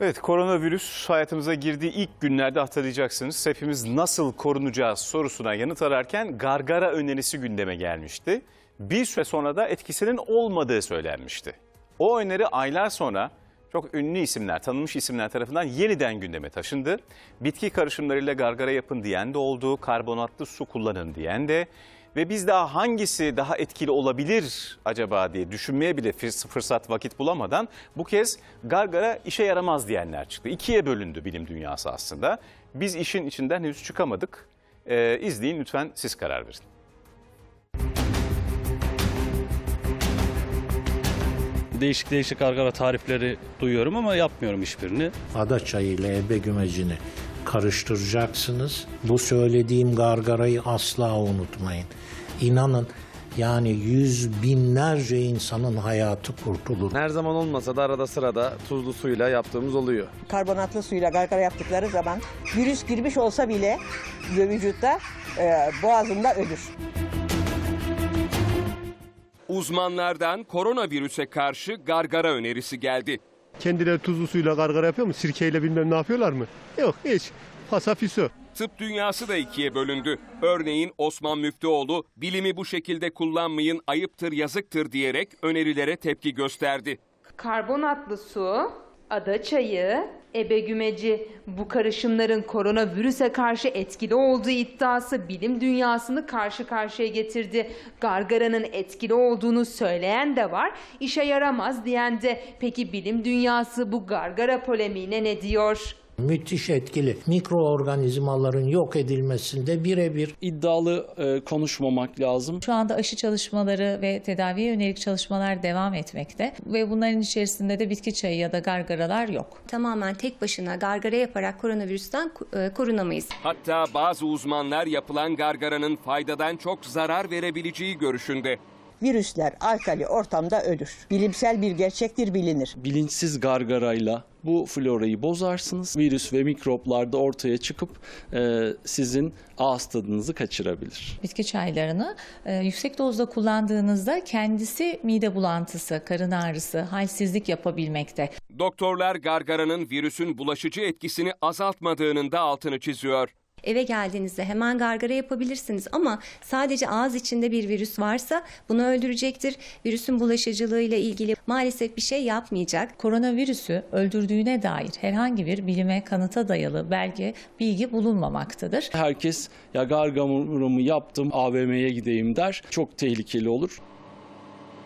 Evet koronavirüs hayatımıza girdiği ilk günlerde hatırlayacaksınız. Hepimiz nasıl korunacağız sorusuna yanıt ararken gargara önerisi gündeme gelmişti. Bir süre sonra da etkisinin olmadığı söylenmişti. O öneri aylar sonra çok ünlü isimler, tanınmış isimler tarafından yeniden gündeme taşındı. Bitki karışımlarıyla gargara yapın diyen de oldu, karbonatlı su kullanın diyen de ve biz daha hangisi daha etkili olabilir acaba diye düşünmeye bile fırs- fırsat vakit bulamadan bu kez gargara işe yaramaz diyenler çıktı. İkiye bölündü bilim dünyası aslında. Biz işin içinden henüz çıkamadık. Ee, izleyin lütfen siz karar verin. Değişik değişik gargara tarifleri duyuyorum ama yapmıyorum hiçbirini. ada çayı ile ebe gümecini karıştıracaksınız. Bu söylediğim gargarayı asla unutmayın. İnanın yani yüz binlerce insanın hayatı kurtulur. Her zaman olmasa da arada sırada tuzlu suyla yaptığımız oluyor. karbonatlı suyla gargara yaptıkları zaman virüs girmiş olsa bile vücutta e, boğazında ölür. Uzmanlardan koronavirüse karşı gargara önerisi geldi. Kendileri tuzlu suyla gargara yapıyor mu? Sirkeyle bilmem ne yapıyorlar mı? Yok hiç. Pasafiso. Tıp dünyası da ikiye bölündü. Örneğin Osman Müftüoğlu bilimi bu şekilde kullanmayın ayıptır yazıktır diyerek önerilere tepki gösterdi. Karbonatlı su, ada çayı, ebe gümeci bu karışımların koronavirüse karşı etkili olduğu iddiası bilim dünyasını karşı karşıya getirdi. Gargaranın etkili olduğunu söyleyen de var, işe yaramaz diyen de. Peki bilim dünyası bu gargara polemiğine ne diyor? Müthiş etkili. Mikroorganizmaların yok edilmesinde birebir İddialı e, konuşmamak lazım. Şu anda aşı çalışmaları ve tedaviye yönelik çalışmalar devam etmekte ve bunların içerisinde de bitki çayı ya da gargaralar yok. tamamen tek başına gargara yaparak koronavirüsten e, korunamayız. Hatta bazı uzmanlar yapılan gargaranın faydadan çok zarar verebileceği görüşünde. Virüsler alkali ortamda ölür. Bilimsel bir gerçektir bilinir. Bilinçsiz gargarayla bu florayı bozarsınız. Virüs ve mikroplar da ortaya çıkıp e, sizin ağız tadınızı kaçırabilir. Bitki çaylarını e, yüksek dozda kullandığınızda kendisi mide bulantısı, karın ağrısı, halsizlik yapabilmekte. Doktorlar gargaranın virüsün bulaşıcı etkisini azaltmadığının da altını çiziyor. Eve geldiğinizde hemen gargara yapabilirsiniz ama sadece ağız içinde bir virüs varsa bunu öldürecektir. Virüsün bulaşıcılığıyla ilgili maalesef bir şey yapmayacak. Koronavirüsü öldürdüğüne dair herhangi bir bilime kanıta dayalı belge, bilgi bulunmamaktadır. Herkes ya gargaramı yaptım AVM'ye gideyim der. Çok tehlikeli olur.